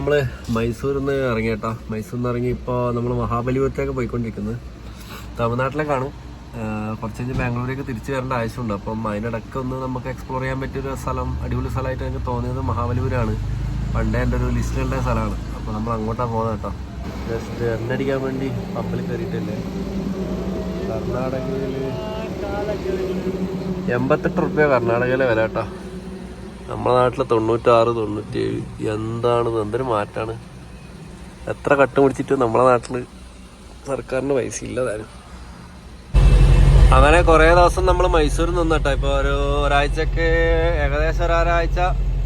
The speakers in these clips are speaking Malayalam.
നമ്മൾ മൈസൂരിൽ നിന്ന് ഇറങ്ങി കേട്ടോ. മൈസൂരിൽ നിന്ന് ഇറങ്ങി ഇപ്പോൾ നമ്മൾ മഹാബലിപുരത്തേക്ക് പോയിക്കൊണ്ടിരിക്കുന്നത് തമിഴ്നാട്ടിലെ കാണും. കുറച്ച് കഴിഞ്ഞ് ബാംഗ്ലൂരേക്ക് തിരിച്ചു വരേണ്ട ആവശ്യമുണ്ട്. അപ്പം അതിനിടയ്ക്ക് ഒന്ന് നമുക്ക് എക്സ്പ്ലോർ ചെയ്യാൻ പറ്റിയൊരു സ്ഥലം അടിപൊളി സ്ഥലമായിട്ട് എനിക്ക് തോന്നിയത് മഹാബലിപുരമാണ് പണ്ടേ എന്റെ ഒരു ലിസ്റ്റിലുള്ള സ്ഥലമാണ്. അപ്പോൾ നമ്മൾ അങ്ങോട്ടാണ് പോകുന്നത് കേട്ടോ. ജസ്റ്റ് എണ്ണടിക്കാൻ വേണ്ടി പമ്പിൽ കയറിയിട്ടില്ലേ? കർണാടകയിൽ എൺപത്തെട്ട് റുപ്യ കർണാടകയിലെ വില കേട്ടോ. നമ്മുടെ നാട്ടിലെ തൊണ്ണൂറ്റാറ് തൊണ്ണൂറ്റേഴ് എന്താണ്? എന്തൊരു മാറ്റാണ്? എത്ര കട്ട് പിടിച്ചിട്ട് നമ്മളെ നാട്ടിൽ സർക്കാരിന് പൈസ ഇല്ലതാനും അങ്ങനെ കുറേ ദിവസം നമ്മൾ മൈസൂരിൽ നിന്നു കേട്ടോ ഇപ്പോൾ ഒരു ഒരാഴ്ചക്ക് ഏകദേശം ഒരാഴ്ച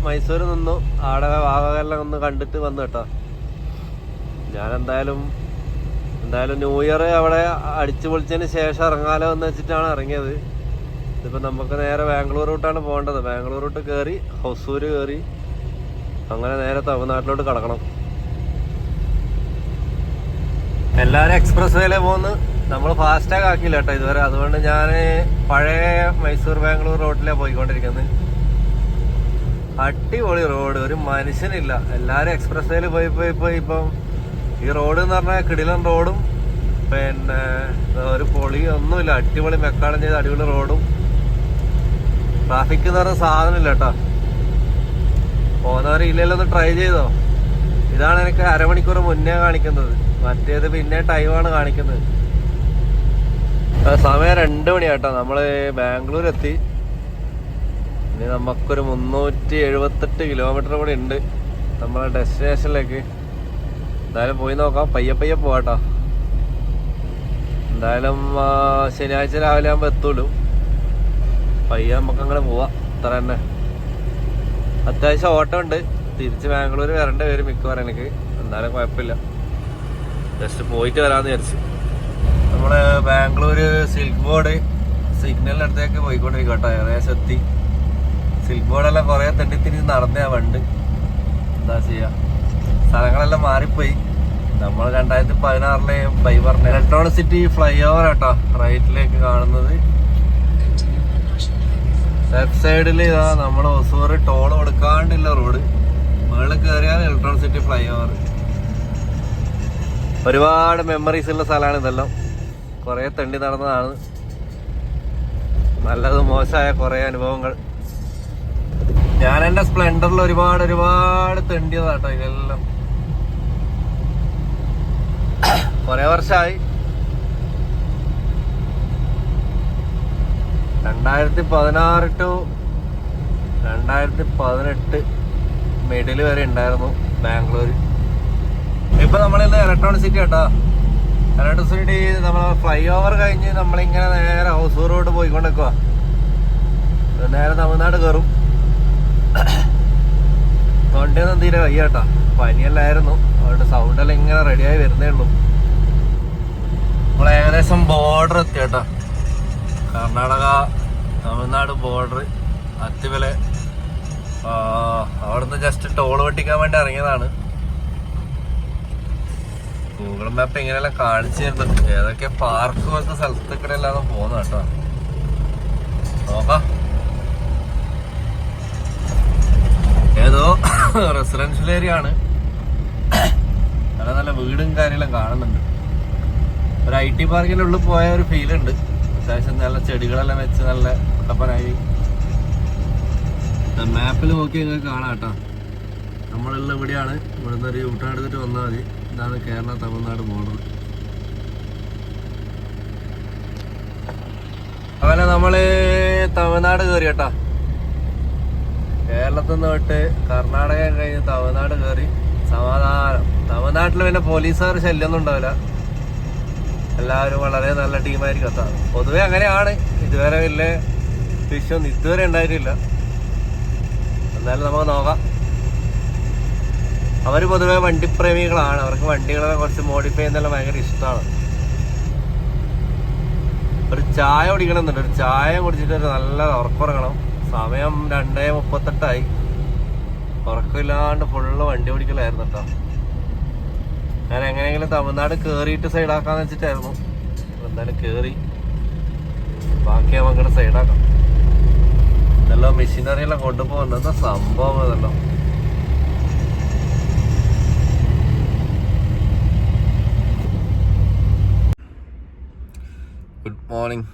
മൈസൂരിൽ നിന്നു. ആടെ വാഗതെല്ലാം ഒന്ന് കണ്ടിട്ട് വന്നു കേട്ടോ ഞാൻ എന്തായാലും എന്തായാലും ന്യൂ ഇയർ അവിടെ അടിച്ചു പൊളിച്ചതിന് ശേഷം ഇറങ്ങാലോ എന്ന് വെച്ചിട്ടാണ് ഇറങ്ങിയത്. ഇതിപ്പോൾ നമുക്ക് നേരെ ബാംഗ്ലൂർ റൂട്ടാണ് പോകേണ്ടത്. ബാംഗ്ലൂർ റൂട്ട് കയറി ഹൊസൂർ കയറി അങ്ങനെ നേരെ തമിഴ്നാട്ടിലോട്ട് കടക്കണം. എല്ലാവരും എക്സ്പ്രസ് വേലേ പോകുന്നു നമ്മൾ ഫാസ്റ്റാഗ് ആക്കിയില്ല കേട്ടോ ഇതുവരെ. അതുകൊണ്ട് ഞാൻ പഴയ മൈസൂർ ബാംഗ്ലൂർ റോഡിലാണ് പോയിക്കൊണ്ടിരിക്കുന്നത് അടിപൊളി റോഡ്. ഒരു മനുഷ്യനില്ല. എല്ലാവരും എക്സ്പ്രസ് വേയിൽ പോയി പോയി പോയി ഇപ്പം ഈ റോഡ് എന്ന് പറഞ്ഞാൽ കിടിലൻ റോഡും പിന്നെ ഒരു പൊളി ഒന്നുമില്ല അടിപൊളി മെക്കാടം ചെയ്ത അടിപൊളി റോഡും. ട്രാഫിക് എന്ന് പറഞ്ഞ സാധനമില്ല കേട്ടോ. പോകുന്നവരെ ഇല്ലല്ലോ ഒന്ന് ട്രൈ ചെയ്തോ. ഇതാണ് എനിക്ക് അരമണിക്കൂർ മുന്നേ കാണിക്കുന്നത്. മറ്റേത് പിന്നെ ടൈമാണ് കാണിക്കുന്നത്. സമയം രണ്ട് മണിയാട്ടോ. നമ്മൾ ബാംഗ്ലൂർ എത്തി ഇനി നമുക്കൊരു മുന്നൂറ്റി എഴുപത്തെട്ട് കിലോമീറ്റർ കൂടി ഉണ്ട്. നമ്മളെ ഡെസ്റ്റിനേഷനിലേക്ക് എന്തായാലും പോയി നോക്കാം. പയ്യെ പയ്യെ പോവാട്ടോ. എന്തായാലും ശനിയാഴ്ച രാവിലെ ആകുമ്പോൾ എത്തുള്ളൂ. പയ്യെ നമുക്ക് അങ്ങനെ പോവാം. ഇത്ര തന്നെ. അത്യാവശ്യം ഓട്ടം ഉണ്ട്. തിരിച്ച് ബാംഗ്ലൂർ വരേണ്ട പേര് മിക്കവാറും എനിക്ക്. എന്തായാലും കുഴപ്പമില്ല. ജസ്റ്റ് പോയിട്ട് വരാമെന്ന് വിചാരിച്ചു. നമ്മൾ ബാംഗ്ലൂർ സിൽക്ക് ബോർഡ് സിഗ്നലിനടുത്തേക്ക് അടുത്തേക്ക് പോയിക്കൊണ്ടിരിക്കും കേട്ടോ ഏകദേശം എത്തി. സിൽക്ക് ബോർഡെല്ലാം കുറെ തെണ്ടിത്തിരിഞ്ഞ് നടന്നയാ വണ്ട്. എന്താ ചെയ്യാ? സ്ഥലങ്ങളെല്ലാം മാറിപ്പോയി. നമ്മൾ രണ്ടായിരത്തി പതിനാറിലെ ഫൈബർ പറഞ്ഞ ഇലക്ട്രോണിക് സിറ്റി ഫ്ലൈ ഓവർ കേട്ടോ റൈറ്റിലേക്ക് കാണുന്നത്. ലെഫ്റ്റ് സൈഡിൽ ഇതാ നമ്മുടെ ഒസൂർ ടോൾ കൊടുക്കാണ്ടില്ല റോഡ് മുകളിൽ കയറിയാൽ ഇലക്ട്രോണിക് സിറ്റി ഫ്ലൈ ഓവർ ഒരുപാട് മെമ്മറീസ് ഉള്ള സ്ഥലമാണ് ഇതെല്ലാം. കുറേ തെണ്ടി നടന്നതാണ്. നല്ലത് മോശമായ കുറേ അനുഭവങ്ങൾ. ഞാൻ എന്റെ സ്പ്ലെൻഡറിൽ ഒരുപാട് ഒരുപാട് തെണ്ടിയതാട്ടോ ഇതെല്ലാം. കുറേ വർഷമായി രണ്ടായിരത്തി പതിനാറ് ടു രണ്ടായിരത്തി പതിനെട്ട് മിഡിൽ വരെ ഉണ്ടായിരുന്നു ബാംഗ്ലൂർ ഇപ്പൊ നമ്മളിന്ന് ഇലക്ട്രോണിക് സിറ്റി കേട്ടോ ഇലക്ട്രോണിക് സിറ്റി നമ്മൾ ഫ്ലൈ ഓവർ കഴിഞ്ഞ് നമ്മളിങ്ങനെ നേരെ ഹൗസൂർ റോഡ് പോയിക്കൊണ്ടിരിക്കുക നേരെ തമിഴ്നാട് കയറും തൊണ്ടയൊന്നും തീരെ വയ്യ കേട്ടോ പനിയല്ലായിരുന്നു. അതുകൊണ്ട് സൗണ്ടെല്ലാം ഇങ്ങനെ റെഡിയായി വരുന്നേ ഉള്ളൂ. നമ്മൾ ഏകദേശം ബോർഡർ എത്തി കേട്ടോ കർണാടക തമിഴ്നാട് ബോർഡർ അത്തിവലെ അവിടുന്ന് ജസ്റ്റ് ടോൾ വെട്ടിക്കാൻ വേണ്ടി ഇറങ്ങിയതാണ്. ഗൂഗിൾ മാപ്പ് ഇങ്ങനെയെല്ലാം കാണിച്ചു തരുന്നുണ്ട് ഏതൊക്കെ പാർക്ക് പോലത്തെ സ്ഥലത്തൊക്കെ അല്ലാതെ പോകുന്ന കേട്ടോ. നോക്കാം. ഏതോ റെസിഡൻഷ്യൽ ഏരിയ ആണ്. നല്ല നല്ല വീടും കാര്യങ്ങളും കാണുന്നുണ്ട്. ഒരു ഐ ടി പാർക്കിന്റെ ഉള്ളിൽ പോയ ഒരു ഫീൽ ഉണ്ട്. അത്യാവശ്യം നല്ല ചെടികളെല്ലാം വെച്ച് നല്ല കുട്ടപ്പനായി മാപ്പിൽ നോക്കി നിങ്ങൾക്ക് കാണാം കേട്ടോ. നമ്മളുള്ള ഇവിടെയാണ്. ഇവിടുന്ന് ഒരു യൂട്ടേൺ എടുത്തിട്ട് വന്നാൽ മതി. ഇതാണ് കേരള തമിഴ്നാട് ബോർഡർ അങ്ങനെ നമ്മൾ തമിഴ്നാട് കയറി കേട്ടാ. കേരളത്തിൽ നിന്ന് തൊട്ട് കർണാടക കഴിഞ്ഞ് തമിഴ്നാട് കയറി സമാധാനം. തമിഴ്നാട്ടിൽ പിന്നെ പോലീസുകാർ ശല്യമൊന്നും ഉണ്ടാവില്ല. എല്ലാവരും വളരെ നല്ല ടീമായിരിക്കും. അത്ത പൊതുവെ അങ്ങനെയാണ്. ഇതുവരെ വലിയ വിഷയം ഇതുവരെ ഉണ്ടായിട്ടില്ല. എന്നാലും നമുക്ക് നോക്കാം. അവർ പൊതുവെ വണ്ടിപ്രേമികളാണ് അവർക്ക് വണ്ടികളെ കുറച്ച് മോഡിഫൈ ചെയ്യുന്നതെല്ലാം ഭയങ്കര ഇഷ്ടമാണ്. ഒരു ചായ കുടിക്കണമെന്നുണ്ട്. ഒരു ചായ കുടിച്ചിട്ട് ഒരു നല്ല ഉറക്കുറങ്ങണം. സമയം രണ്ടേ മുപ്പത്തെട്ടായി ഉറക്കമില്ലാണ്ട് ഫുള്ള് വണ്ടി ഓടിക്കലായിരുന്നു കേട്ടോ ഞാൻ എങ്ങനെയെങ്കിലും തമിഴ്നാട് കയറിയിട്ട് സൈഡാക്കാന്ന് വെച്ചിട്ടായിരുന്നു. എന്തായാലും കേറി. ബാക്കി നമുക്കിടെ സൈഡാക്കാം. ഇതെല്ലാം മെഷീനറിയെല്ലാം കൊണ്ടുപോകുന്ന സംഭവം ഇതല്ലോ? ഗുഡ് മോർണിംഗ്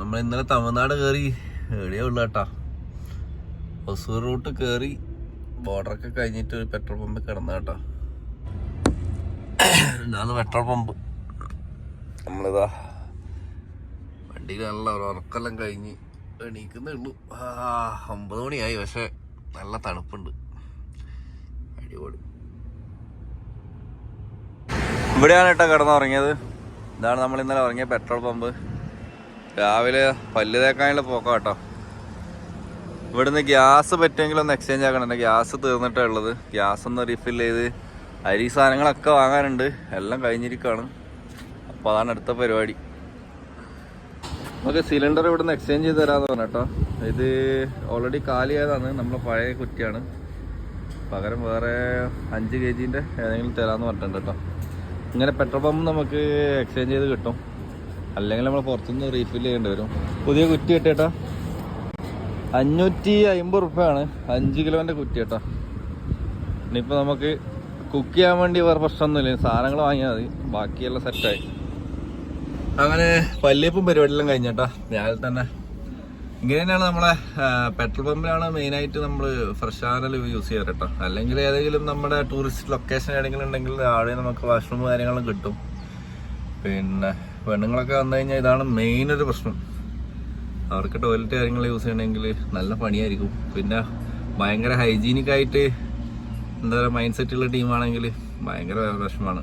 നമ്മൾ ഇന്നലെ തമിഴ്നാട് കയറി എവിടെയോ ഉള്ള കേട്ടാ. ഒസൂർ റൂട്ട് കയറി ബോർഡറൊക്കെ കഴിഞ്ഞിട്ട് ഒരു പെട്രോൾ പമ്പ് കിടന്ന കേട്ടോ. ഇതാണ് പെട്രോൾ പമ്പ്. നമ്മളിതാ വണ്ടിയിൽ നല്ല ഉറക്കെല്ലാം കഴിഞ്ഞ് എണീക്കുന്നേ ഉള്ളൂ ആ ഒമ്പത് മണിയായി പക്ഷെ നല്ല തണുപ്പുണ്ട്. അടിപൊളി. ഇവിടെയാണ് കേട്ടോ കിടന്നുറങ്ങിയത്. ഇതാണ് നമ്മൾ ഇന്നലെ ഉറങ്ങിയ പെട്രോൾ പമ്പ്. രാവിലെ പല്ല് തേക്കാനുള്ള പോക്കാം കേട്ടോ ഇവിടുന്ന് ഗ്യാസ് പറ്റുമെങ്കിൽ ഒന്ന് എക്സ്ചേഞ്ച് ആക്കണുണ്ട് ഗ്യാസ് തീർന്നിട്ടാണ് ഉള്ളത്. ഗ്യാസ് ഒന്ന് റീഫിൽ ചെയ്ത് അരി സാധനങ്ങളൊക്കെ വാങ്ങാനുണ്ട്. എല്ലാം കഴിഞ്ഞിരിക്കുകയാണ് അപ്പോൾ അതാണ് അടുത്ത പരിപാടി. നമുക്ക് സിലിണ്ടർ ഇവിടുന്ന് എക്സ്ചേഞ്ച് ചെയ്ത് തരാമെന്ന് പറഞ്ഞു ഇത് ഓൾറെഡി കാലിയായതാണ്. നമ്മളെ പഴയ കുറ്റിയാണ്. പകരം വേറെ അഞ്ച് കെ ജിന്റെ ഏതെങ്കിലും തരാമെന്ന് പറഞ്ഞിട്ടുണ്ട് കേട്ടോ. ഇങ്ങനെ പെട്രോൾ പമ്പ് നമുക്ക് എക്സ്ചേഞ്ച് ചെയ്ത് കിട്ടും. അല്ലെങ്കിൽ നമ്മൾ പുറത്തുനിന്ന് റീഫിൽ ചെയ്യേണ്ടി വരും. പുതിയ കുറ്റി കിട്ടിയേട്ടാ. അഞ്ഞൂറ്റി അമ്പത് റുപ്യാണ്. അഞ്ച് കിലോന്റെ കുറ്റി കേട്ടോ. ഇനിയിപ്പോൾ നമുക്ക് കുക്ക് ചെയ്യാൻ വേണ്ടി വേറെ പ്രശ്നമൊന്നുമില്ല. സാധനങ്ങൾ വാങ്ങിയാൽ മതി. ബാക്കിയെല്ലാം സെറ്റായി അങ്ങനെ പല്ലിയപ്പും പരിപാടിയെല്ലാം കഴിഞ്ഞട്ടാ. രാവിലെ തന്നെ. ഇങ്ങനെ തന്നെയാണ് നമ്മളെ പെട്രോൾ പമ്പിലാണ് മെയിനായിട്ട് നമ്മൾ ഫ്രഷ് ആനൽ യൂസ് ചെയ്യാറ് കേട്ടോ അല്ലെങ്കിൽ ഏതെങ്കിലും നമ്മുടെ ടൂറിസ്റ്റ് ലൊക്കേഷൻ ഏതെങ്കിലും ഉണ്ടെങ്കിൽ അവിടെ നമുക്ക് വാഷ്റൂം കാര്യങ്ങളും കിട്ടും. പിന്നെ പെണ്ണുങ്ങളൊക്കെ വന്നു കഴിഞ്ഞാൽ ഇതാണ് മെയിൻ ഒരു പ്രശ്നം. അവർക്ക് ടോയ്ലറ്റ് കാര്യങ്ങൾ യൂസ് ചെയ്യണമെങ്കിൽ നല്ല പണിയായിരിക്കും. പിന്നെ ഭയങ്കര ഹൈജീനിക് ആയിട്ട് എന്താ പറയുക മൈൻഡ് സെറ്റുള്ള ടീമാണെങ്കിൽ ഭയങ്കര വിഷമാണ്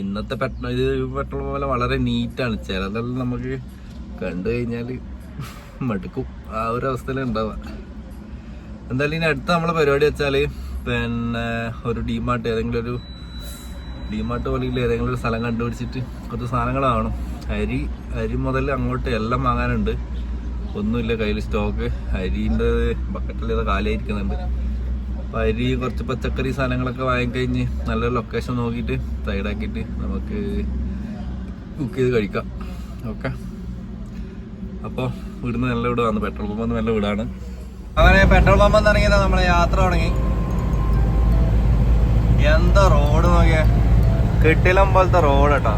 ഇന്നത്തെ പെട്രോൾ ഇത് പെട്രോൾ പോലെ വളരെ നീറ്റാണ് ചിലതെല്ലാം നമുക്ക് കണ്ടു കഴിഞ്ഞാൽ മടുക്കും. ആ ഒരു അവസ്ഥയിലേ ഉണ്ടാവുക. എന്തായാലും ഇനി അടുത്ത നമ്മളെ പരിപാടി വെച്ചാൽ പിന്നെ ഒരു ഡിമാർട്ട് ഏതെങ്കിലും ഒരു ഡിമാർട്ട് പോലെ ഏതെങ്കിലും ഒരു സ്ഥലം കണ്ടുപിടിച്ചിട്ട് കുറച്ച് സാധനങ്ങളാവണം അരി അരി മുതൽ അങ്ങോട്ട് എല്ലാം വാങ്ങാനുണ്ട്. ഒന്നുമില്ല കയ്യിൽ സ്റ്റോക്ക് അരിന്റെ ബക്കറ്റിൽ ഏതോ കാലിയായിരിക്കുന്നുണ്ട് അപ്പോൾ അരി കുറച്ച് പച്ചക്കറി സാധനങ്ങളൊക്കെ വാങ്ങിക്കഴിഞ്ഞ് നല്ലൊരു ലൊക്കേഷൻ നോക്കിയിട്ട് സൈഡാക്കിയിട്ട് നമുക്ക് കുക്ക് ചെയ്ത് കഴിക്കാം. ഓക്കെ അപ്പോൾ ഇവിടുന്ന് നല്ല വീടാണ് പെട്രോൾ പമ്പ് നല്ല വീടാണ്. അങ്ങനെ പെട്രോൾ പമ്പ് തുടങ്ങിയത് നമ്മളെ യാത്ര തുടങ്ങി. എന്താ റോഡ് നോക്കിയേ? കെട്ടിലം പോലത്തെ റോഡ് കേട്ടോ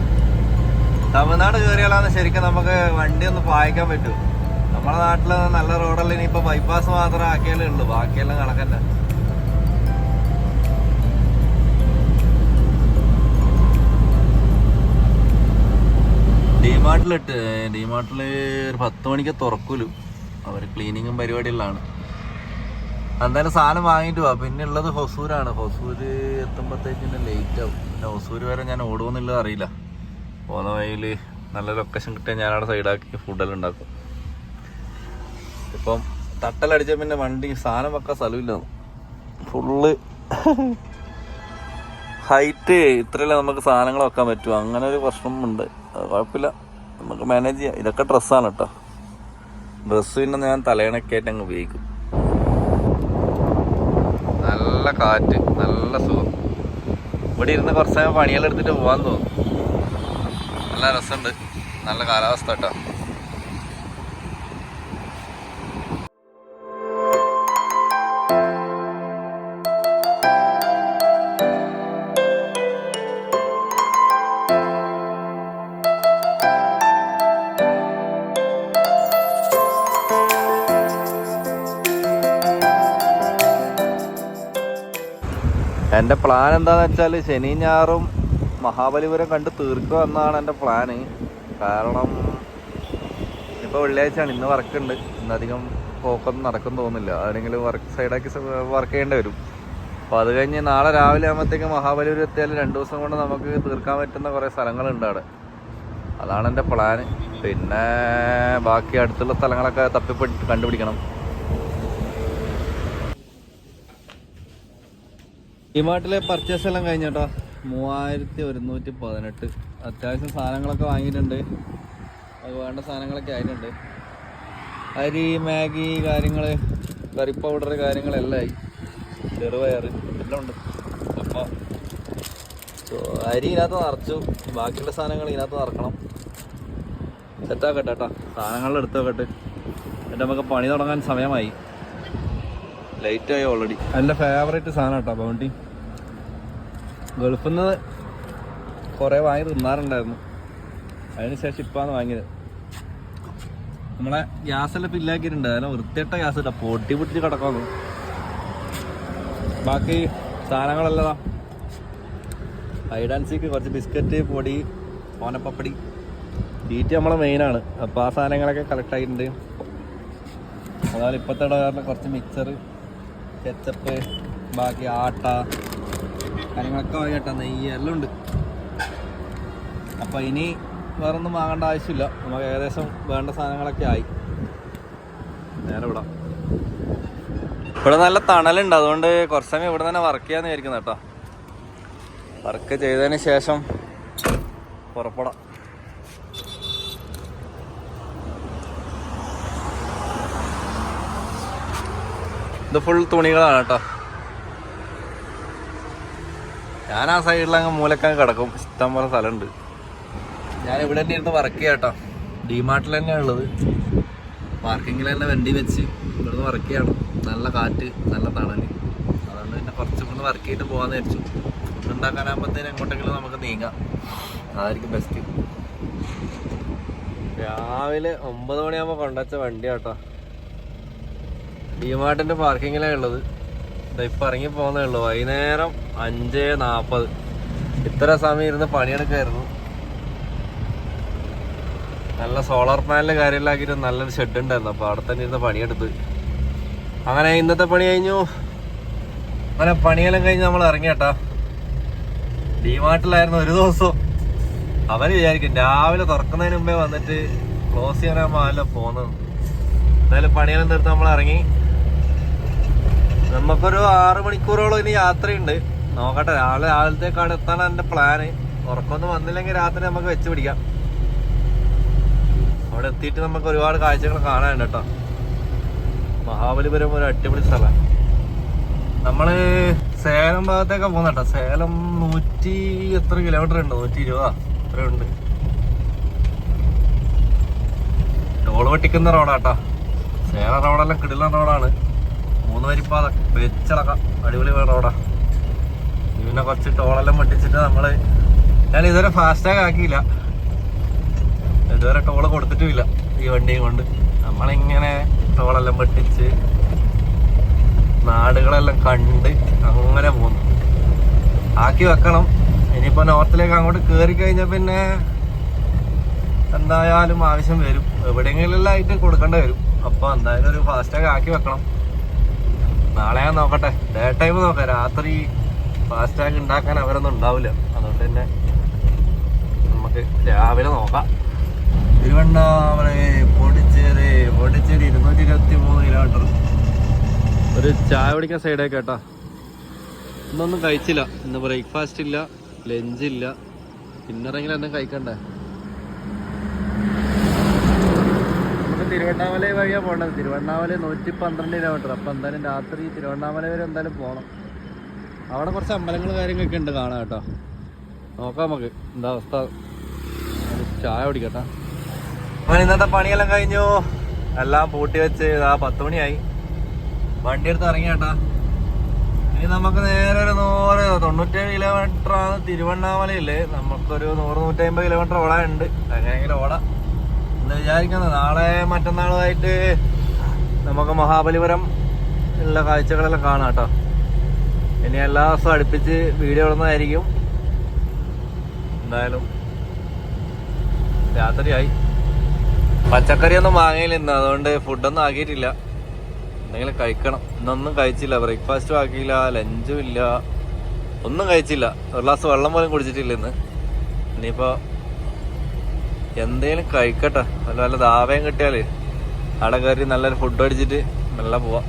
തമിഴ്നാട് കയറിയാലാണ് ശരിക്കും നമുക്ക് വണ്ടി ഒന്ന് പായിക്കാൻ പറ്റൂ. നമ്മുടെ നാട്ടിൽ നല്ല റോഡല്ല ഇനിയിപ്പോൾ ബൈപ്പാസ് മാത്രമേ ആക്കിയാലേ ഉള്ളൂ. ബാക്കിയെല്ലാം കണക്കന്നെ. ഡിമാർട്ടിലിട്ട് ഡിമാർട്ടിൽ ഒരു പത്ത് മണിക്ക് തുറക്കൂലു. അവർ ക്ലീനിങ്ങും പരിപാടികളിലാണ് എന്തായാലും സാധനം വാങ്ങിയിട്ട് പോവാം പിന്നെ ഉള്ളത് ഹൊസൂരാണ്. ഹൊസൂര് എത്തുമ്പോഴത്തേക്കിന് ലേറ്റ് ആവും. പിന്നെ ഹൊസൂര് വരെ ഞാൻ ഓടുമെന്നുള്ളത് അറിയില്ല. പോകുന്ന വഴിയിൽ നല്ല ലൊക്കേഷൻ കിട്ടിയാൽ ഞാനവിടെ സൈഡാക്കി ഫുഡെല്ലാം ഉണ്ടാക്കും. ഇപ്പം തട്ടലടിച്ച പിന്നെ വണ്ടി സാധനം വെക്കാൻ സ്ഥലമില്ല. ഫുള്ള് ഹൈറ്റ് ഇത്രയല്ലേ നമുക്ക് സാധനങ്ങൾ വെക്കാൻ പറ്റുമോ അങ്ങനെ ഒരു പ്രശ്നമുണ്ട്. കുഴപ്പമില്ല. നമുക്ക് മാനേജ് ചെയ്യാം. ഇതൊക്കെ ഡ്രസ്സാണ് കേട്ടോ ഡ്രസ്സ് പിന്നെ ഞാൻ തലയണക്കായിട്ട് അങ്ങ് ഉപയോഗിക്കും. നല്ല കാറ്റ്. നല്ല സുഖം. ഇവിടെ ഇരുന്ന് കുറച്ച് സമയം പണിയെല്ലാം എടുത്തിട്ട് പോകാൻ തോന്നും. നല്ല രസമുണ്ട്. നല്ല കാലാവസ്ഥ കേട്ടോ എന്റെ പ്ലാൻ എന്താന്ന് വെച്ചാൽ ശനി ഞായറും മഹാബലിപുരം കണ്ട് തീർക്കുക എന്നാണ് എന്റെ പ്ലാന് കാരണം ഇപ്പോൾ വെള്ളിയാഴ്ചയാണ് ഇന്ന് വർക്കുണ്ട് ഇന്ന് അധികം പോക്കൊന്നും നടക്കും തോന്നുന്നില്ല. ആരെങ്കിലും വർക്ക് സൈഡാക്കി വർക്ക് ചെയ്യേണ്ടി വരും. അപ്പോൾ അത് കഴിഞ്ഞ് നാളെ രാവിലെ ആകുമ്പോഴത്തേക്ക് മഹാബലിപുരം എത്തിയാൽ രണ്ട് ദിവസം കൊണ്ട് നമുക്ക് തീർക്കാൻ പറ്റുന്ന കുറേ സ്ഥലങ്ങളുണ്ട് അവിടെ. അതാണ് എന്റെ പ്ലാന് പിന്നെ ബാക്കി അടുത്തുള്ള സ്ഥലങ്ങളൊക്കെ തപ്പിപ്പെട്ട് കണ്ടുപിടിക്കണം. ഡിമാർട്ടിലെ പർച്ചേസ് എല്ലാം കഴിഞ്ഞോട്ടോ. മൂവായിരത്തി ഒരുന്നൂറ്റി പതിനെട്ട്. അത്യാവശ്യം സാധനങ്ങളൊക്കെ വാങ്ങിയിട്ടുണ്ട്. അത് വേണ്ട സാധനങ്ങളൊക്കെ ആയിട്ടുണ്ട്. അരി മാഗി കാര്യങ്ങൾ കറി പൗഡർ കാര്യങ്ങളെല്ലാം ആയി. ചെറുപയർ എല്ലാം ഉണ്ട്. അപ്പോൾ അരി ഇതിനകത്ത് നിറച്ചു. ബാക്കിയുള്ള സാധനങ്ങൾ ഇതിനകത്ത് നിറക്കണം. സെറ്റാക്കട്ടെ കേട്ടോ സാധനങ്ങൾ എടുത്ത് വെക്കട്ടെ. എന്നിട്ട് നമുക്ക് പണി തുടങ്ങാൻ സമയമായി. ലൈറ്റ് ആയി ഓൾറെഡി എന്റെ ഫേവറേറ്റ് സാധനം ബൗണ്ടി ഗൾഫിൽ നിന്ന് കുറേ വാങ്ങി തിന്നാറുണ്ടായിരുന്നു. അതിനുശേഷം ഇപ്പാണ് വാങ്ങിയത്. നമ്മളെ ഗ്യാസെല്ലാം ഫില്ലാക്കിയിട്ടുണ്ട് അതിനെ വൃത്തിയിട്ട ഗ്യാസ് ഇട്ട പൊട്ടി പൊട്ടിച്ച് കിടക്കുന്നു. ബാക്കി സാധനങ്ങളല്ലതാ ഹൈഡ് ആൻഡ് സീക്ക് കുറച്ച് ബിസ്ക്കറ്റ് പൊടി ഓനപ്പപ്പടി. തീറ്റ നമ്മളെ മെയിനാണ് അപ്പോൾ ആ സാധനങ്ങളൊക്കെ കളക്ട് ആയിട്ടുണ്ട്. അതായത് ഇപ്പോഴത്തെ കാരണം കുറച്ച് മിക്സർ കെച്ചപ്പ് ബാക്കി ആട്ട കാര്യങ്ങളൊക്കെ വാങ്ങിയിട്ട നെയ്യ് എല്ലാം ഉണ്ട്. അപ്പോൾ ഇനി വേറൊന്നും വാങ്ങേണ്ട ആവശ്യമില്ല. നമുക്ക് ഏകദേശം വേണ്ട സാധനങ്ങളൊക്കെ ആയി. നേരെ വിടാം. ഇവിടെ നല്ല തണലുണ്ട്. അതുകൊണ്ട് കുറച്ച് സമയം ഇവിടെ തന്നെ വർക്ക് ചെയ്യാന്ന് വിചാരിക്കുന്നു കേട്ടോ. വർക്ക് ചെയ്തതിന് ശേഷം പുറപ്പെടാം. ഇത് ഫുൾ തുണികളാണ് കേട്ടോ. ഞാൻ ആ സൈഡിൽ അങ്ങ് മൂലക്കങ്ങ് കിടക്കും. ഇഷ്ടം പോലെ സ്ഥലമുണ്ട്. ഞാൻ ഇവിടെ തന്നെ ഇരുന്ന് വർക്ക് ചെയ്യാം കേട്ടോ. ഡിമാർട്ടിൽ തന്നെയാണ് ഉള്ളത്. പാർക്കിങ്ങിൽ തന്നെ വണ്ടി വെച്ച് ഇവിടുന്ന് വർക്ക് ചെയ്യണം. നല്ല കാറ്റ് നല്ല തണൽ. അതുകൊണ്ട് തന്നെ കുറച്ചും കൂടെ വർക്ക് ചെയ്തിട്ട് പോകാമെന്ന് വിചാരിച്ചു. ഫുഡ് ഉണ്ടാക്കാനാകുമ്പോഴത്തേന് എങ്ങോട്ടെങ്കിലും നമുക്ക് നീങ്ങാം. അതായിരിക്കും ബെസ്റ്റ് രാവിലെ ഒമ്പത് മണിയാകുമ്പോൾ കൊണ്ടുവച്ച വണ്ടി കേട്ടോ. ഡിമാർട്ടിന്റെ പാർക്കിങ്ങിലാണ് ഉള്ളത്. ഇപ്പൊ ഇറങ്ങി പോകുന്നേ ഉള്ളൂ. വൈകുന്നേരം അഞ്ച് നാപ്പത്. ഇത്ര സമയം ഇരുന്ന് പണിയെടുക്കായിരുന്നു. നല്ല സോളാർ പാനൽ കാര്യമില്ലാക്കിയിട്ട് നല്ലൊരു ഷെഡ് ഉണ്ടായിരുന്നു. അപ്പൊ അവിടെ തന്നെ ഇരുന്ന് പണിയെടുത്ത്. അങ്ങനെ ഇന്നത്തെ പണി കഴിഞ്ഞു. അങ്ങനെ പണിയെല്ലാം കഴിഞ്ഞ് നമ്മൾ ഇറങ്ങിയട്ടാ. ഡിമാർട്ടിലായിരുന്നു ഒരു ദിവസം. അവർ വിചാരിക്കും രാവിലെ തുറക്കുന്നതിന് മുമ്പേ വന്നിട്ട് ക്ലോസ് ചെയ്യാനാകുമ്പോ അല്ല പോകുന്നത്. എന്തായാലും പണിയെല്ലാം തീർത്ത് നമ്മൾ ഇറങ്ങി. നമുക്കൊരു ആറ് മണിക്കൂറോളം ഇനി യാത്രയുണ്ട്. നോക്കട്ടെ രാവിലെ രാവിലത്തേക്കാണ് എത്താണ് എന്റെ പ്ലാന് ഉറക്കമൊന്നും വന്നില്ലെങ്കിൽ രാത്രി നമുക്ക് വെച്ച് പിടിക്കാം. അവിടെ എത്തിയിട്ട് നമുക്ക് ഒരുപാട് കാഴ്ചകൾ കാണാനുണ്ട് കേട്ടോ. മഹാബലിപുരം ഒരു അടിപൊളി സ്ഥലം. നമ്മൾ സേലം ഭാഗത്തേക്കാ പോകുന്ന സേലം നൂറ്റി എത്ര കിലോമീറ്റർ ഉണ്ട്? നൂറ്റി ഇരുപതാ അത്ര ഉണ്ട്. ടോൾ വെട്ടിക്കുന്ന റോഡാട്ടോ സേലം റോഡെല്ലാം കിടിലൻ റോഡാണ് മൂന്ന് വരിപ്പാത വെച്ചളക്കാം. അടിപൊളി റോഡാ. പിന്നെ കുറച്ച് ടോളെല്ലാം പൊട്ടിച്ചിട്ട് നമ്മൾ ഞാൻ ഇതുവരെ ഫാസ്റ്റാഗ് ആക്കിയില്ല. ഇതുവരെ ടോൾ കൊടുത്തിട്ടുമില്ല ഈ വണ്ടിയും കൊണ്ട്. നമ്മളിങ്ങനെ ടോളെല്ലാം പൊട്ടിച്ച് നാടുകളെല്ലാം കണ്ട് അങ്ങനെ പോന്നു. ആക്കി വെക്കണം. ഇനിയിപ്പോ നോർത്തിലേക്ക് അങ്ങോട്ട് കയറി കഴിഞ്ഞാൽ പിന്നെ എന്തായാലും ആവശ്യം വരും. എവിടെയെങ്കിലും ആയിട്ട് കൊടുക്കേണ്ടി വരും. അപ്പൊ എന്തായാലും ഒരു ഫാസ്റ്റാഗ് ആക്കി വെക്കണം. നാളെ നോക്കട്ടെ. ഡേ ടൈം നോക്കാം. രാത്രി ഫാസ്റ്റാഗ് ഉണ്ടാക്കാൻ അവരൊന്നും ഉണ്ടാവില്ല. അതുകൊണ്ട് തന്നെ നമുക്ക് രാവിലെ നോക്കാം. തിരുവണ്ണാമല പോണ്ടിച്ചേരി പോണ്ടിച്ചേരി ഇരുന്നൂറ്റി ഇരുപത്തി മൂന്ന് കിലോമീറ്റർ ഒരു ചായ കുടിക്കാൻ സൈഡേ കേട്ടാ. ഇന്നൊന്നും കഴിച്ചില്ല. ഇന്ന് ബ്രേക്ക്ഫാസ്റ്റ് ഇല്ല ലഞ്ച് ഇല്ല. പിന്നിറങ്ങിൽ എന്തെങ്കിലും കഴിക്കണ്ടേ? തിരുവണ്ണാമല വഴിയാ പോകേണ്ടത്. തിരുവണ്ണാമല നൂറ്റി പന്ത്രണ്ട് കിലോമീറ്റർ അപ്പം എന്തായാലും രാത്രി തിരുവണ്ണാമല വരെ എന്തായാലും പോകണം അവിടെ കുറച്ച് അമ്പലങ്ങൾ കാര്യങ്ങളൊക്കെ ഉണ്ട് കാണാം കേട്ടോ. നോക്കാം നമുക്ക്. എന്താ അവസ്ഥ? ചായ കുടിക്കട്ടെ. അങ്ങനെ ഇന്നത്തെ പണിയെല്ലാം കഴിഞ്ഞു? എല്ലാം പൂട്ടി വെച്ച് ആ പത്ത് മണിയായി. വണ്ടി എടുത്ത് ഇറങ്ങിയാട്ടാ. ഇനി നമുക്ക് നേരെ ഒരു നൂറ് തൊണ്ണൂറ്റേഴ് കിലോമീറ്റർ ആണ് തിരുവണ്ണാമലയിൽ. നമുക്കൊരു നൂറ് നൂറ്റമ്പത് കിലോമീറ്റർ ഓടാനുണ്ട്. അങ്ങനെയെങ്കിലും ഓടാം. എന്ന് വിചാരിക്കുന്നത് നാളെ മറ്റന്നാളുമായിട്ട് നമുക്ക് മഹാബലിപുരം ഉള്ള കാഴ്ചകളെല്ലാം കാണാം കേട്ടോ. ഇനി എല്ലാ ദിവസവും അടുപ്പിച്ച് വീഡിയോ ഇടുന്നതായിരിക്കും. എന്തായാലും രാത്രിയായി. പച്ചക്കറിയൊന്നും വാങ്ങിയില്ല ഇന്ന്. അതുകൊണ്ട് ഫുഡൊന്നും ആക്കിയിട്ടില്ല. എന്തെങ്കിലും കഴിക്കണം. ഇന്നൊന്നും കഴിച്ചില്ല. ബ്രേക്ക്ഫാസ്റ്റും ആക്കിയില്ല ലഞ്ചും ഇല്ല. ഒന്നും കഴിച്ചില്ല. ഒരു ഗ്ലാസ് വെള്ളം പോലും കുടിച്ചിട്ടില്ല ഇന്ന്. ഇനിയിപ്പോ എന്തേലും കഴിക്കട്ടെ. നല്ല നല്ല ദാവയും കിട്ടിയാൽ. അവിടെ കയറി നല്ലൊരു ഫുഡ് അടിച്ചിട്ട് നല്ല പോവാം.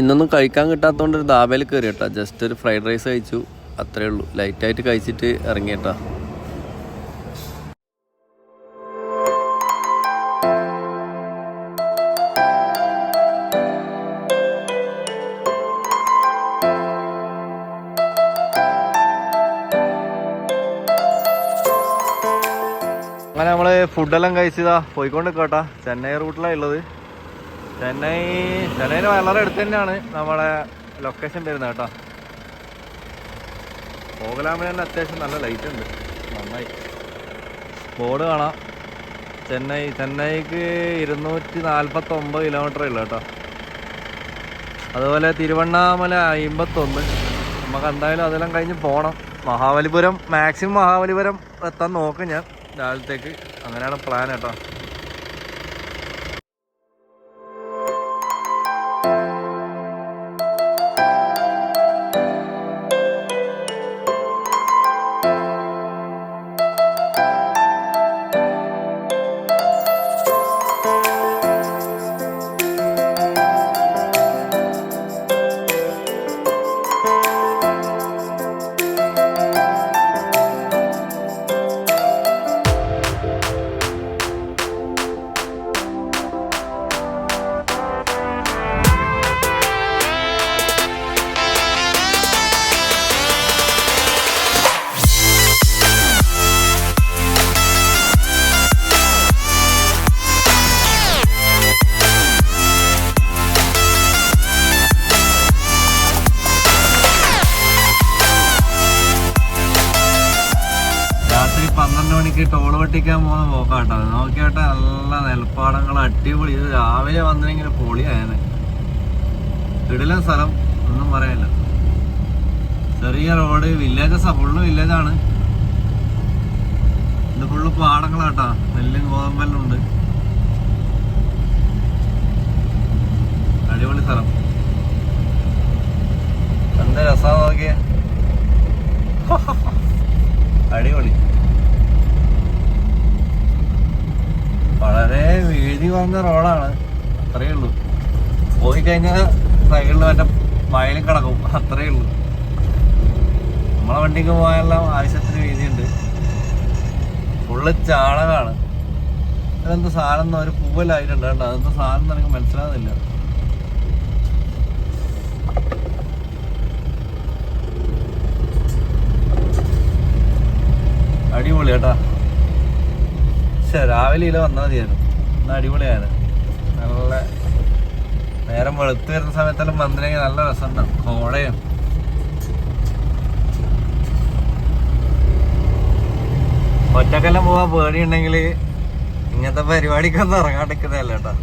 ഇന്നൊന്നും കഴിക്കാൻ കിട്ടാത്തതുകൊണ്ട് ഒരു ദാബയിൽ കയറി കേട്ടോ ജസ്റ്റ് ഒരു ഫ്രൈഡ് റൈസ് കഴിച്ചു. അത്രേ ഉള്ളൂ. ലൈറ്റായിട്ട് കഴിച്ചിട്ട് ഇറങ്ങിയിട്ടാ. ഫുഡെല്ലാം കഴിച്ചതാ. പോയിക്കൊണ്ട് കേട്ടാ ചെന്നൈ റൂട്ടിലാണ് ഉള്ളത്. ചെന്നൈ ചെന്നൈന് വളരെ അടുത്ത് തന്നെയാണ് നമ്മുടെ ലൊക്കേഷൻ വരുന്നത് കേട്ടോ. പോകലാമ്പിന് തന്നെ അത്യാവശ്യം നല്ല ലൈറ്റ് ഉണ്ട്. നന്നായി. ബോർഡ് കാണാം. ചെന്നൈ ചെന്നൈക്ക് ഇരുന്നൂറ്റി നാൽപ്പത്തൊമ്പത് കിലോമീറ്റർ ഉള്ളു കേട്ടോ. അതുപോലെ തിരുവണ്ണാമല അമ്പത്തൊന്ന്. നമുക്ക് എന്തായാലും അതെല്ലാം കഴിഞ്ഞ് പോകണം മഹാബലിപുരം മാക്സിമം മഹാബലിപുരം എത്താൻ നോക്കും ഞാൻ രാവിലത്തേക്ക്. അങ്ങനെയാണ് പ്ലാൻ കേട്ടോ. വെട്ടിക്കാൻ പോകുന്ന പോക്കാട്ടോ. നോക്കിയാട്ടെ നല്ല നെൽപ്പാടങ്ങൾ അടിപൊളി. ഇത് രാവിലെ വന്നില്ലെങ്കിൽ പൊളിയായനെ ഇടല സ്ഥലം ഒന്നും പറയാനില്ല ചെറിയ റോഡ് വില്ലേജസ് ഫുള്ള് വില്ലേജാണ് ഇത് ഫുള്ള് പാടങ്ങളാട്ടാ. നെല്ലും ഗോതമ്പെല്ലാം ഉണ്ട്. അടിപൊളി സ്ഥലം. എന്താ രസാ നോക്കിയേ. അടിപൊളി. വളരെ വീതി വന്ന റോഡാണ്. അത്രയേ ഉള്ളൂ. പോയി കഴിഞ്ഞാൽ സൈഡിൽ മറ്റേ വയലും കിടക്കും. അത്രയേ ഉള്ളൂ. നമ്മളെ വണ്ടിക്ക് പോകാനെല്ലാം ആവശ്യത്തിന് വീതിയുണ്ട്. ഫുള്ള് ചാണകമാണ് ഇതെന്ത് സാധനം ഒരു പൂവലായിട്ടുണ്ട് കേട്ടോ അതെന്ത് സാധനം എനിക്ക് മനസ്സിലാകുന്നില്ല അടിപൊളി കേട്ടാ. പക്ഷെ രാവിലെ ഇല വന്നാൽ മതിയായിരുന്നു. എന്നാ അടിപൊളിയാണ്. നല്ല നേരം വെളുത്ത് വരുന്ന സമയത്തെല്ലാം വന്നില്ലെങ്കിൽ നല്ല രസമുണ്ടാവും കോടയും ഒറ്റക്കെല്ലാം പോവാൻ പേടിയുണ്ടെങ്കിൽ ഇങ്ങനത്തെ പരിപാടിക്കൊന്നും ഇറങ്ങാണ്ടിരിക്കുന്നതല്ല കേട്ടോ.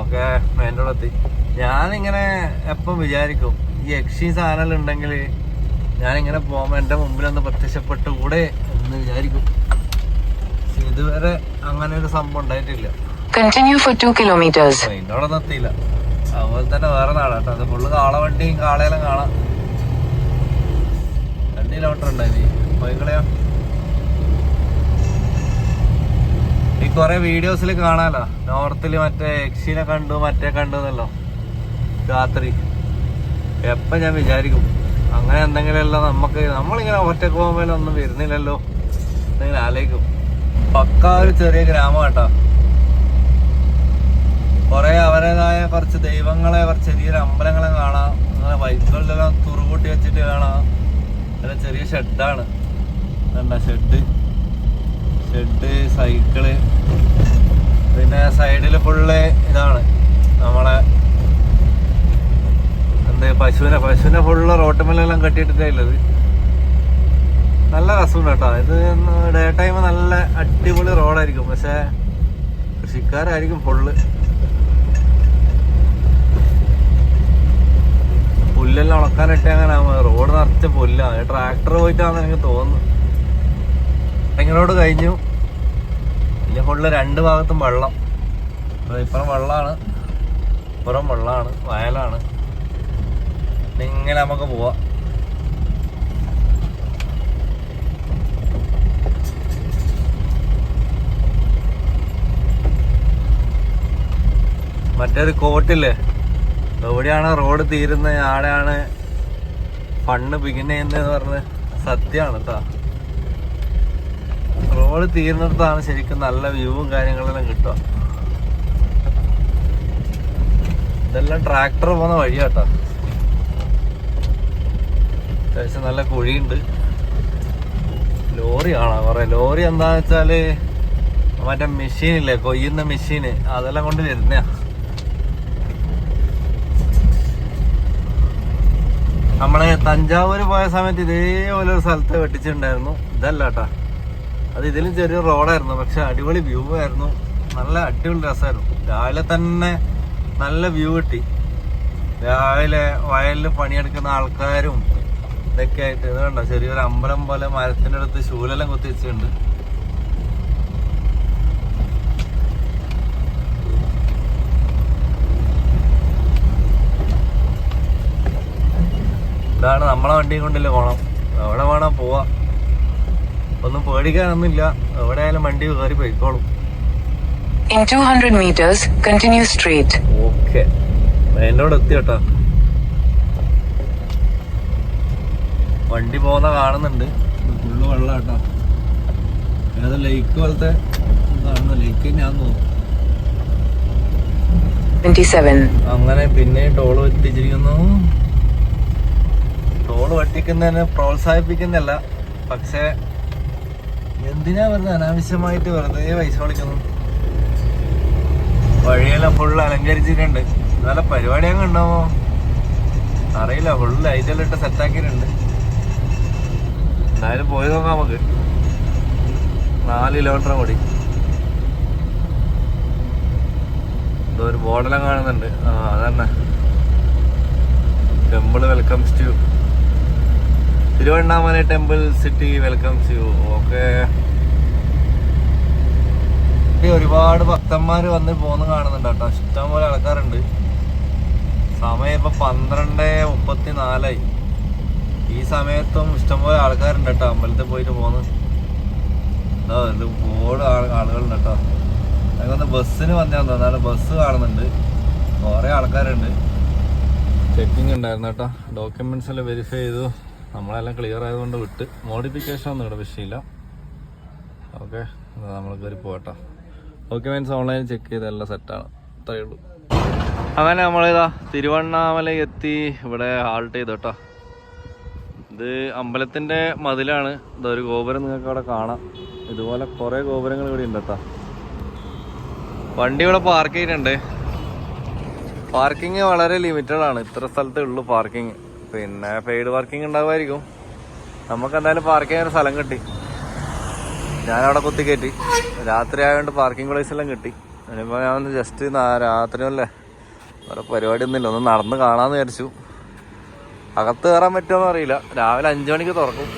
ഓക്കെ എത്തി. ഞാനിങ്ങനെ എപ്പം വിചാരിക്കും ഈ യക്ഷി സാധനം ഉണ്ടെങ്കിൽ ഞാനിങ്ങനെ പോകുമ്പോൾ എന്റെ മുമ്പിലൊന്ന് പ്രത്യക്ഷപ്പെട്ട് കൂടെ എന്ന് വിചാരിക്കും. ഇതുവരെ അങ്ങനെ ഒരു സംഭവം ഉണ്ടായിട്ടില്ല. Continue for 2 kilometers. ഇന്നോടൊന്നും എത്തിയില്ല അതുപോലെ തന്നെ വേറെ നാടാട്ടോ അത് ഫുള്ള് കാളവണ്ടിയും കാളയെല്ലാം കാണാം. രണ്ട് കിലോമീറ്റർ ഉണ്ടായി പോയിക്കളയോ ഈ കൊറേ വീഡിയോസിൽ കാണാലോ. നോർത്തിൽ മറ്റേ എക്സിനെ കണ്ടു മറ്റേ കണ്ടു എന്നല്ലോ. രാത്രി. എപ്പം ഞാൻ വിചാരിക്കും. അങ്ങനെ എന്തെങ്കിലും അല്ല നമുക്ക്. നമ്മളിങ്ങനെ ഒറ്റയ്ക്ക് പോകുമ്പോൾ ഒന്നും വരുന്നില്ലല്ലോ. എന്തെങ്കിലും ആലോചിക്കും. പക്ക ഒരു ചെറിയ ഗ്രാമം കേട്ടോ. കുറെ അവരുടേതായ കുറച്ച് ദൈവങ്ങളെ കുറച്ച് ചെറിയൊരു അമ്പലങ്ങളെ കാണാം. അങ്ങനെ ബൈക്കുകളിലെല്ലാം തുറുകൂട്ടി വെച്ചിട്ട് കാണാം. പിന്നെ ചെറിയ ഷെഡാണ്. വേണ്ട ഷെഡ്. Shed cycle. പിന്നെ സൈഡിൽ ഫുള്ള് ഇതാണ് നമ്മളെ എന്ത് പശുവിനെ പശുവിനെ ഫുള്ള് റോട്ടുമല്ലെല്ലാം കെട്ടിയിട്ടിട്ടുള്ളത് നല്ല രസമുണ്ട് കേട്ടോ ഇത് ഡേ ടൈം നല്ല അടിപൊളി റോഡായിരിക്കും പക്ഷേ കൃഷിക്കാരായിരിക്കും ഫുള്ള് പുല്ലെല്ലാം ഉണക്കാനിട്ട് അങ്ങനെ റോഡ് നിറച്ച പുല്ലാണ് ട്രാക്ടർ പോയിട്ടാണെന്ന് എനിക്ക് തോന്നുന്നു. ഇങ്ങോട്ട് കഴിഞ്ഞു. പിന്നെ ഫുള്ള് രണ്ട് ഭാഗത്തും വെള്ളം. ഇപ്പുറം വെള്ളമാണ് ഇപ്പുറം വെള്ളമാണ് വയലാണ്. ഇങ്ങനെ നമുക്ക് പോവാം. മറ്റൊരു കോട്ടില്ലേ? എവിടെയാണ് റോഡ് തീരുന്നത്? ആടെയാണ് ഫണ്ട് ബിഗിൻ ചെയ്യുന്നതെന്ന് പറഞ്ഞ് സത്യമാണ് കേട്ടോ റോഡ് തീരുന്നിടത്താണ് ശരിക്കും നല്ല വ്യൂവും കാര്യങ്ങളെല്ലാം കിട്ടുക. ഇതെല്ലാം ട്രാക്ടർ പോകുന്ന വഴിയാട്ടോ അത്യാവശ്യം നല്ല കുഴിയുണ്ട്. ലോറി കാണാം കുറേ ലോറി എന്താന്ന് വെച്ചാൽ മറ്റേ മെഷീനില്ലേ കൊയ്യുന്ന മെഷീന് അതെല്ലാം കൊണ്ട് വരുന്നയാ. നമ്മൾ തഞ്ചാവൂര് പോയ സമയത്ത് ഇതേപോലെ ഒരു സ്ഥലത്ത് വെട്ടിച്ചിട്ടുണ്ടായിരുന്നു. ഇതല്ല കേട്ടാ അത് ഇതിലും ചെറിയ റോഡായിരുന്നു. പക്ഷെ അടിപൊളി വ്യൂ ആയിരുന്നു. നല്ല അടിപൊളി രസമായിരുന്നു. രാവിലെ തന്നെ നല്ല വ്യൂ കിട്ടി. രാവിലെ വയലിൽ പണിയെടുക്കുന്ന ആൾക്കാരും ഇതൊക്കെ ആയിട്ട് ഇത് കണ്ടോ? ചെറിയൊരു അമ്പലം പോലെ മരത്തിന്റെ അടുത്ത് ശൂലെല്ലാം കുത്തി ഇതാണ് നമ്മളെ വണ്ടി കൊണ്ടില്ല പോണം? എവിടെ വേണം പോവാ. ഒന്നും പേടിക്കാനൊന്നുമില്ല. എവിടെ ആയാലും വണ്ടി കയറി പോയിക്കോളും. In 200 meters, continue straight. Okay. എന്നോട് എത്തി കേട്ടോ. വണ്ടി പോകുന്ന കാണുന്നുണ്ട്. ഫുള്ള് വെള്ളം കേട്ടോ. ഏത് ലേക്ക് പോലത്തെ കാണുന്ന ലേക്ക് ഞാൻ തോന്നുന്നു. 27. അങ്ങനെ പിന്നെ ടോൾ വെട്ടിച്ചിരിക്കുന്നു. ടോൾ വെട്ടിക്കുന്നതിന് പ്രോത്സാഹിപ്പിക്കുന്നില്ല പക്ഷേ എന്തിനാ വെറുതെ അനാവശ്യമായിട്ട് വെറുതെ പൈസ കളിക്കുന്നു വഴിയെല്ലാം ഫുള്ള് അലങ്കരിച്ചിട്ടുണ്ട്. നല്ല പരിപാടി അങ്ങ് ഉണ്ടാവോ അറിയില്ല ഫുള്ള് ലൈറ്റെല്ലാം ഇട്ട് സെറ്റാക്കിയിട്ടുണ്ട് എന്തായാലും പോയി നോക്കാം നമുക്ക്. നാല് കിലോമീറ്റർ കൂടി. ഒരു ബോർഡെല്ലാം കാണുന്നുണ്ട്. ആ അതന്നെ. Temple welcomes to Tiruvannamalai temple city welcomes you okay. ഒരുപാട് ഭക്തന്മാര് വന്ന് പോന്ന് കാണുന്നുണ്ട് കേട്ടോ. ഇഷ്ടംപോലെ ആൾക്കാരുണ്ട്. സമയം ഇപ്പൊ പന്ത്രണ്ട് മുപ്പത്തി നാലായി ഈ സമയത്തും ഇഷ്ടംപോലെ ആൾക്കാരുണ്ട് കേട്ടോ. അമ്പലത്തിൽ പോയിട്ട് പോകുന്നത് ഒരുപാട് ആളുകളുണ്ട് കേട്ടോ. ഞങ്ങൾക്ക് ബസ്സിന് വന്നാൽ തോന്നുന്നു ബസ് കാണുന്നുണ്ട്. കുറെ ആൾക്കാരുണ്ട്. ചെക്കിംഗ് ഉണ്ടായിരുന്നു കേട്ടോ. ഡോക്യുമെന്റ്സ് എല്ലാം വെരിഫൈ ചെയ്തു. നമ്മളെല്ലാം ക്ലിയർ ആയതുകൊണ്ട് വിട്ട് മോഡിഫിക്കേഷൻ ഒന്നും ഇവിടെ വിഷയമില്ല. ഓക്കെ നമ്മൾ കയറി പോകട്ടോ മീൻസ് ഓൺലൈനിൽ ചെക്ക് ചെയ്ത് എല്ലാം സെറ്റാണ് അത്രയേ ഉള്ളൂ. അങ്ങനെ നമ്മളിതാ തിരുവണ്ണാമല എത്തി ഇവിടെ ഹാൾട്ട് ചെയ്തു കേട്ടോ. ഇത് അമ്പലത്തിന്റെ മതിലാണ്. ഇതൊരു ഗോപുരം നിങ്ങൾക്ക് അവിടെ കാണാം. ഇതുപോലെ കുറേ ഗോപുരങ്ങൾ ഇവിടെ ഉണ്ട് കേട്ടോ. വണ്ടി ഇവിടെ പാർക്ക് ചെയ്തിട്ടുണ്ട്. പാർക്കിങ് വളരെ ലിമിറ്റഡ് ആണ്. ഇത്ര സ്ഥലത്തേ ഉള്ളൂ പാർക്കിംഗ് പിന്നെ പെയ്ഡ് വർക്കിംഗ് ഉണ്ടാവുമായിരിക്കും. നമുക്ക് എന്തായാലും പാർക്ക് ചെയ്യാൻ ഒരു സ്ഥലം കിട്ടി. ഞാനവിടെ കുത്തി കയറ്റി. രാത്രി ആയതുകൊണ്ട് പാർക്കിംഗ് പ്ലേസ് എല്ലാം കിട്ടി. ഇനിയിപ്പോൾ ഞാൻ ഒന്ന് ജസ്റ്റ് രാത്രി അല്ലേ? വേറെ പരിപാടി ഒന്നുമില്ല. ഒന്ന് നടന്ന് കാണാമെന്ന് വിചാരിച്ചു. അകത്ത് കയറാൻ പറ്റുമോ അറിയില്ല. രാവിലെ അഞ്ചു മണിക്ക് തുറക്കും.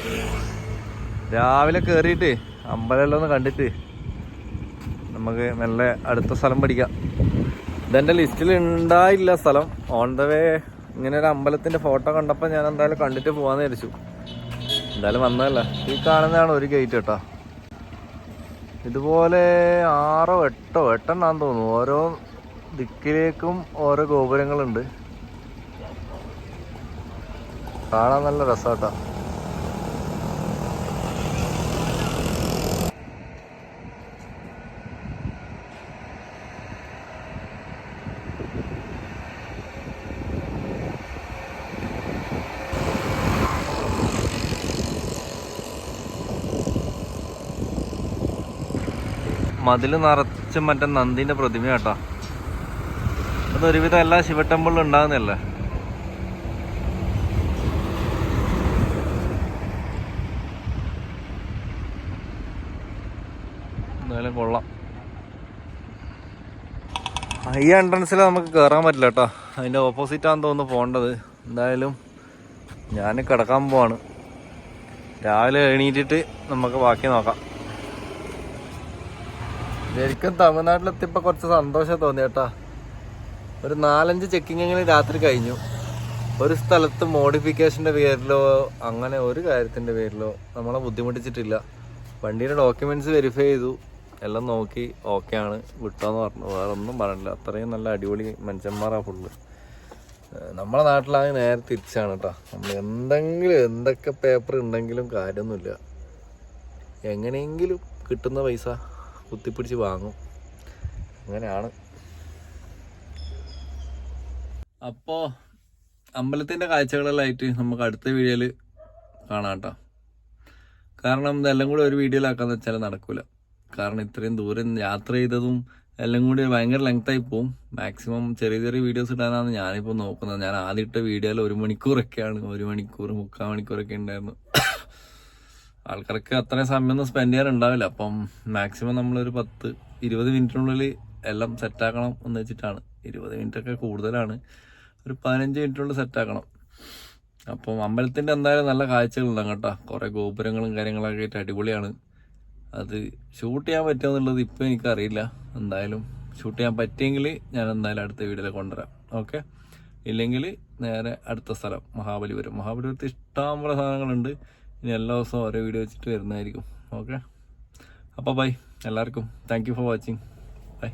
രാവിലെ കയറിയിട്ട് അമ്പലമെല്ലാം ഒന്ന് കണ്ടിട്ട് നമുക്ക് നല്ല അടുത്ത സ്ഥലം പഠിക്കാം. ഇതെന്റെ ലിസ്റ്റിൽ ഉണ്ടായില്ല സ്ഥലം. ഓൺ ദ വേ ഇങ്ങനെ ഒരു അമ്പലത്തിന്റെ ഫോട്ടോ കണ്ടപ്പോൾ ഞാൻ എന്തായാലും കണ്ടിട്ട് പോവാന്ന് വിചാരിച്ചു. എന്തായാലും വന്നതല്ല. ഈ കാണുന്നതാണ് ഒരു ഗേറ്റ് കേട്ടോ. ഇതുപോലെ ആറോ എട്ടോ എട്ടെണ്ണാന്ന് തോന്നുന്നു. ഓരോ ദിക്കിലേക്കും ഓരോ ഗോപുരങ്ങളുണ്ട്. കാണാൻ നല്ല രസാട്ടാ മതിൽ നിറച്ച് മറ്റേ നന്ദിന്റെ പ്രതിമ കേട്ടോ. അത് ഒരുവിധം എല്ലാ ശിവ ടെമ്പിളിലും ഉണ്ടാകുന്നല്ലേ എന്തായാലും കൊള്ളാം. ഈ എൻട്രൻസിൽ നമുക്ക് കയറാൻ പറ്റില്ല കേട്ടോ. അതിന്റെ ഓപ്പോസിറ്റാന്ന് തോന്നുന്നു പോകേണ്ടത്. എന്തായാലും ഞാൻ കിടക്കാൻ പോവാണ്. രാവിലെ എണീറ്റിട്ട് നമുക്ക് ബാക്കി നോക്കാം. ശരിക്കും തമിഴ്നാട്ടിലെത്തിയപ്പോൾ കുറച്ച് സന്തോഷം തോന്നി കേട്ടാ. ഒരു നാലഞ്ച് ചെക്കിംഗ് എങ്കിലും രാത്രി കഴിഞ്ഞു. ഒരു സ്ഥലത്ത് മോഡിഫിക്കേഷന്റെ പേരിലോ അങ്ങനെ ഒരു കാര്യത്തിന്റെ പേരിലോ നമ്മളെ ബുദ്ധിമുട്ടിച്ചിട്ടില്ല. വണ്ടിയുടെ ഡോക്യുമെന്റ്സ് വെരിഫൈ ചെയ്തു. എല്ലാം നോക്കി ഓക്കെ ആണ് വിട്ടോന്ന് പറഞ്ഞു. വേറെ ഒന്നും പറഞ്ഞില്ല. അത്രയും നല്ല അടിപൊളി മനുഷ്യന്മാരാണ് ഫുള്ള് നമ്മളെ നാട്ടിലാകെ നേരെ തിരിച്ചാണ് കേട്ടോ. നമ്മൾ എന്തെങ്കിലും എന്തൊക്കെ പേപ്പർ ഉണ്ടെങ്കിലും കാര്യമൊന്നുമില്ല. എങ്ങനെയെങ്കിലും കിട്ടുന്ന പൈസ. കുത്തിപ്പിടിച്ച് വാങ്ങും. അങ്ങനെയാണ്. അപ്പോ അമ്പലത്തിന്റെ കാഴ്ചകളെല്ലാം ആയിട്ട് നമുക്ക് അടുത്ത വീഡിയോയിൽ കാണാം കാരണം ഇതെല്ലാം കൂടി ഒരു വീഡിയോയിലാക്കാന്ന് വെച്ചാൽ നടക്കൂല. കാരണം ഇത്രയും ദൂരം യാത്ര ചെയ്തതും എല്ലാം കൂടി ഭയങ്കര ലെങ്ത് ആയി പോവും. മാക്സിമം ചെറിയ ചെറിയ വീഡിയോസ് ഇടാനാണ് ഞാനിപ്പോൾ നോക്കുന്നത്. ഞാൻ ആദ്യം ഇട്ട വീഡിയോയിൽ ഒരു മണിക്കൂറൊക്കെയാണ്. ഒരു മണിക്കൂർ മുക്കാൽ മണിക്കൂറൊക്കെ ഉണ്ടായിരുന്നു. ആൾക്കാർക്ക് അത്രയും സമയമൊന്നും സ്പെൻഡ് ചെയ്യാനുണ്ടാവില്ല അപ്പം മാക്സിമം നമ്മളൊരു പത്ത് ഇരുപത് മിനിറ്റിനുള്ളിൽ എല്ലാം സെറ്റാക്കണം എന്ന് വെച്ചിട്ടാണ്. ഇരുപത് മിനിറ്റ് ഒക്കെ കൂടുതലാണ്. ഒരു പതിനഞ്ച് മിനിറ്റിനുള്ളിൽ സെറ്റാക്കണം അപ്പം അമ്പലത്തിന്റെ എന്തായാലും നല്ല കാഴ്ചകളുണ്ടാകും കേട്ടോ കുറേ ഗോപുരങ്ങളും കാര്യങ്ങളൊക്കെ ആയിട്ട് അടിപൊളിയാണ്. അത് ഷൂട്ട് ചെയ്യാൻ പറ്റുമെന്നുള്ളത് ഇപ്പോൾ എനിക്കറിയില്ല. എന്തായാലും ഷൂട്ട് ചെയ്യാൻ പറ്റിയെങ്കിൽ ഞാൻ എന്തായാലും അടുത്ത വീഡിയോയിൽ കൊണ്ടുവരാം. ഓക്കെ ഇല്ലെങ്കിൽ നേരെ അടുത്ത സ്ഥലം മഹാബലിപുരം. മഹാബലിപുരത്ത് ഇഷ്ടംപോലെ സാധനങ്ങളുണ്ട്. ഇനി എല്ലാ ദിവസവും ഓരോ വീഡിയോ വെച്ചിട്ട് വരുന്നതായിരിക്കും. ഓക്കെ അപ്പോൾ ബൈ എല്ലാവർക്കും. Thank for watching bye